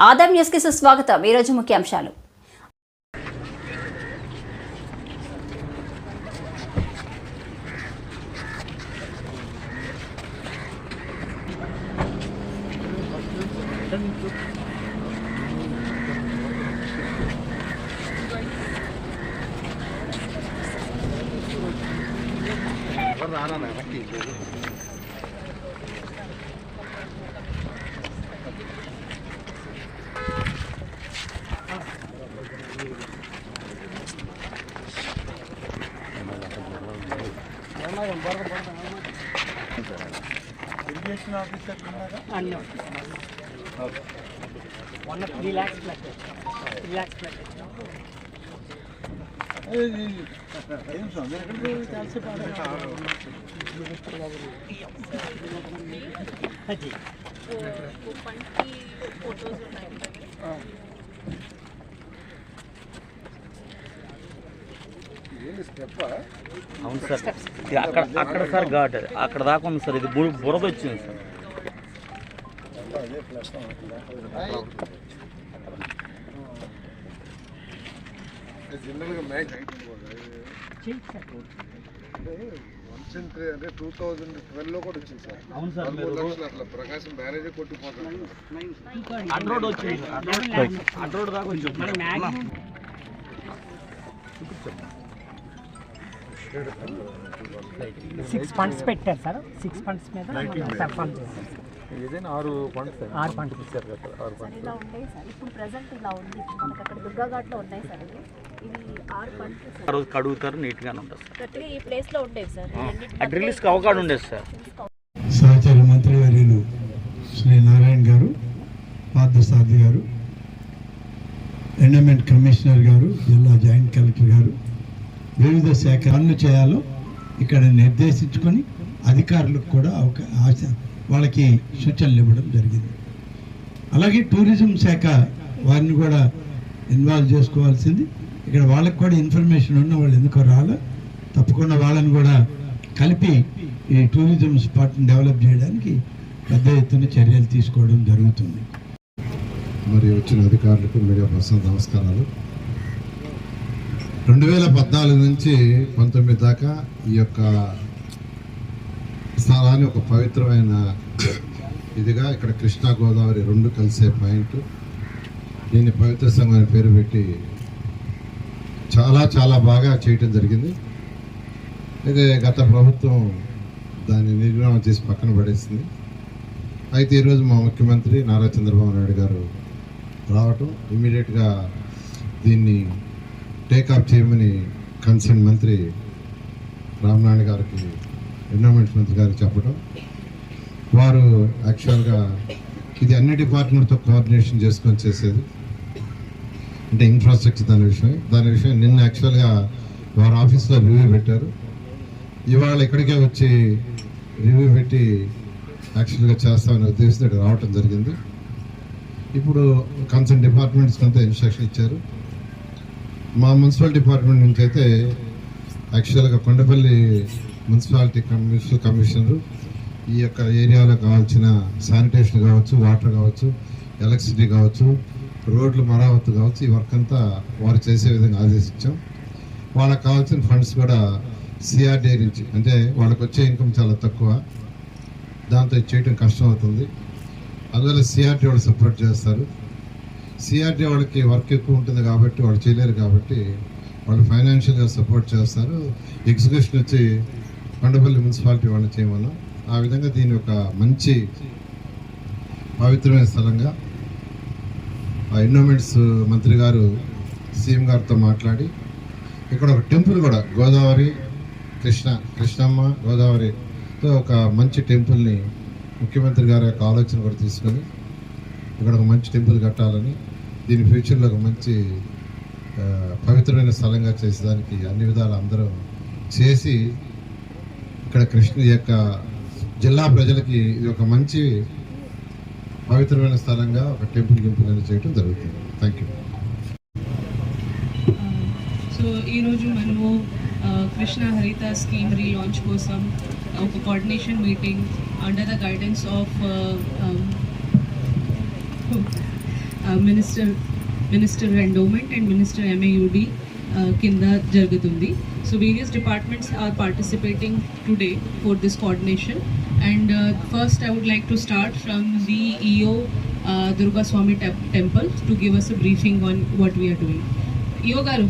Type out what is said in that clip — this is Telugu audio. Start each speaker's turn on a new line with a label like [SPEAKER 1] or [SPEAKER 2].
[SPEAKER 1] ఆదాం న్యూస్కి సుస్వాగతం. ఈరోజు ముఖ్యాంశాలు.
[SPEAKER 2] ఇరిగేషన్ ఆఫీసర్ ఉన్నారా
[SPEAKER 3] అన్నీ one three lakhs plus three lakhs plus
[SPEAKER 2] ఏం స్వామి ఎక్కడికి చాలాసేపు ఆడారు?
[SPEAKER 3] అది
[SPEAKER 2] ఏంది స్టెప్పా
[SPEAKER 4] అవును సార్ ఇది అక్కడ అక్కడ సార్ ఘాట్ అది. అక్కడ దాకా ఉంది సార్. ఇది బురద వచ్చింది సార్.
[SPEAKER 2] జనరల్గా మ్యాక్స్ వన్ సెంచరీ అంటే టూ థౌజండ్ ట్వెల్వ్లో కూడా వచ్చింది సార్
[SPEAKER 4] అవును సార్
[SPEAKER 2] లక్షలు అట్లా ప్రకాశం బ్యారేజే కొట్టిపోతుంది
[SPEAKER 4] అడ్ రోడ్ వచ్చింది సార్ అడ్ రోడ్ అడ్ రోడ్ దాకా వచ్చింది
[SPEAKER 3] సిక్స్ ఫండ్స్ పెట్టారు సార్. సిక్స్ ఫండ్స్ మీద పెర్ఫామ్ చేశారు.
[SPEAKER 5] ఏదైనా ఆరు పండ్స్
[SPEAKER 3] ఆరు పండ్స్
[SPEAKER 5] ఇచ్చారు కదా ఆరు
[SPEAKER 6] సార్ ఇలా ఉంటాయి సార్. ఇప్పుడు ప్రజెంట్ ఇలా ఉంది. మనకి అక్కడ దుర్గాఘాట్లో ఉన్నాయి సార్ ఇవి. ఇవి ఆరు పంటలు
[SPEAKER 4] ఆ
[SPEAKER 6] సార్.
[SPEAKER 4] రోజు కడుగుతారు నీట్గానే ఉంటుంది సార్.
[SPEAKER 6] ఈ ప్లేస్లో ఉండేవి సార్.
[SPEAKER 4] ఆ. డ్రిల్స్కి అవకాశం ఉండేది సార్.
[SPEAKER 7] సహచర మంత్రివర్యులు శ్రీ నారాయణ గారు పార్థసారథి గారు ఎండోమెంట్ కమిషనర్ గారు జిల్లా జాయింట్ కలెక్టర్ గారు వివిధ శాఖ పనులు చేయాలో ఇక్కడ నిర్దేశించుకొని అధికారులకు కూడా ఒక ఆశ వాళ్ళకి సూచనలు ఇవ్వడం జరిగింది. అలాగే టూరిజం శాఖ వారిని కూడా ఇన్వాల్వ్ చేసుకోవాల్సింది. ఇక్కడ వాళ్ళకి కూడా ఇన్ఫర్మేషన్ ఉన్న వాళ్ళు ఎందుకో రాలే. తప్పకుండా వాళ్ళని కూడా కలిపి ఈ టూరిజం స్పాట్ని డెవలప్ చేయడానికి పెద్ద ఎత్తున చర్యలు తీసుకోవడం జరుగుతుంది.
[SPEAKER 8] మరి వచ్చిన అధికారులకు మీడియా పర్సన్ నమస్కారాలు. రెండు వేల పద్నాలుగు నుంచి పంతొమ్మిది దాకా ఈ యొక్క స్థలాన్ని ఒక పవిత్రమైన ఇదిగా ఇక్కడ కృష్ణా గోదావరి రెండు కలిసే పాయింట్. దీన్ని పవిత్ర సంఘం అని పేరు పెట్టి చాలా చాలా బాగా చేయటం జరిగింది. అయితే గత ప్రభుత్వం దాన్ని నిర్మాణం చేసి పక్కన పడేసింది. అయితే ఈరోజు మా ముఖ్యమంత్రి నారా చంద్రబాబు నాయుడు గారు రావటం ఇమీడియట్గా దీన్ని టేకాఫ్ చేయమని కన్సర్న్ మంత్రి రామనాయుడు గారికి ఎన్విరాన్మెంట్ మంత్రి గారికి చెప్పడం వారు యాక్చువల్గా ఇది అన్ని డిపార్ట్మెంట్తో కోఆర్డినేషన్ చేసుకొని చేసేది. అంటే ఇన్ఫ్రాస్ట్రక్చర్ దాని విషయం. దాని విషయం నిన్న యాక్చువల్గా వారి ఆఫీస్లో రివ్యూ పెట్టారు. ఇవాళ ఇక్కడికే వచ్చి రివ్యూ పెట్టి యాక్చువల్గా చేస్తామని ఉద్దేశంతో రావటం జరిగింది. ఇప్పుడు కన్సర్న్ డిపార్ట్మెంట్స్కి అంతా ఇన్స్ట్రక్షన్ ఇచ్చారు. మా మున్సిపల్ డిపార్ట్మెంట్ నుంచి అయితే యాక్చువల్గా కొండపల్లి మున్సిపాలిటీ కమిషన్ కమిషనరు ఈ యొక్క ఏరియాలో కావాల్సిన శానిటేషన్ కావచ్చు వాటర్ కావచ్చు ఎలక్ట్రిసిటీ కావచ్చు రోడ్లు మరామత్తు కావచ్చు ఈ వర్క్ అంతా వారు చేసే విధంగా ఆదేశించాం. వాళ్ళకి కావాల్సిన ఫండ్స్ కూడా సిఆర్డీ నుంచి అంటే వాళ్ళకి వచ్చే ఇన్కమ్ చాలా తక్కువ. దాంతో ఇది చేయడం కష్టం అవుతుంది అందువల్ల సిఆర్టీ వాళ్ళు సపోర్ట్ చేస్తారు. సిఆర్టీ వాళ్ళకి వర్క్ ఎక్కువ ఉంటుంది కాబట్టి వాళ్ళు చేయలేరు కాబట్టి వాళ్ళు ఫైనాన్షియల్గా సపోర్ట్ చేస్తారు. ఎగ్జిక్యూషన్ వచ్చి కొండపల్లి మున్సిపాలిటీ వాళ్ళని చేయమన్నాం. ఆ విధంగా దీని ఒక మంచి పవిత్రమైన స్థలంగా ఆ ఎన్విరాన్మెంట్స్ మంత్రి గారు సీఎం గారితో మాట్లాడి ఇక్కడ ఒక టెంపుల్ కూడా గోదావరి కృష్ణ కృష్ణమ్మ గోదావరితో ఒక మంచి టెంపుల్ని ముఖ్యమంత్రి గారి యొక్క ఆలోచన కూడా తీసుకొని ఇక్కడ ఒక మంచి టెంపుల్ కట్టాలని దీని ఫ్యూచర్లో ఒక మంచి పవిత్రమైన స్థలంగా చేసేదానికి అన్ని విధాలు అందరూ చేసి ఇక్కడ కృష్ణ యొక్క జిల్లా ప్రజలకి ఇది ఒక మంచి పవిత్రమైన స్థలంగా ఒక టెంపుల్ గింపుల్ అనేది చేయడం జరుగుతుంది. Thank you.
[SPEAKER 9] సో ఈరోజు మనము కృష్ణ హరిత స్కీమ్ రీలాంచ్ కోసం ఒక coordination meeting under the guidance of minister minister endowment and minister MAUD కింద జరుగుతుంది. So various departments are participating today for this coordination and first I would like to start from the EO Durga Swamy temple to give us a briefing on what we are doing EO garu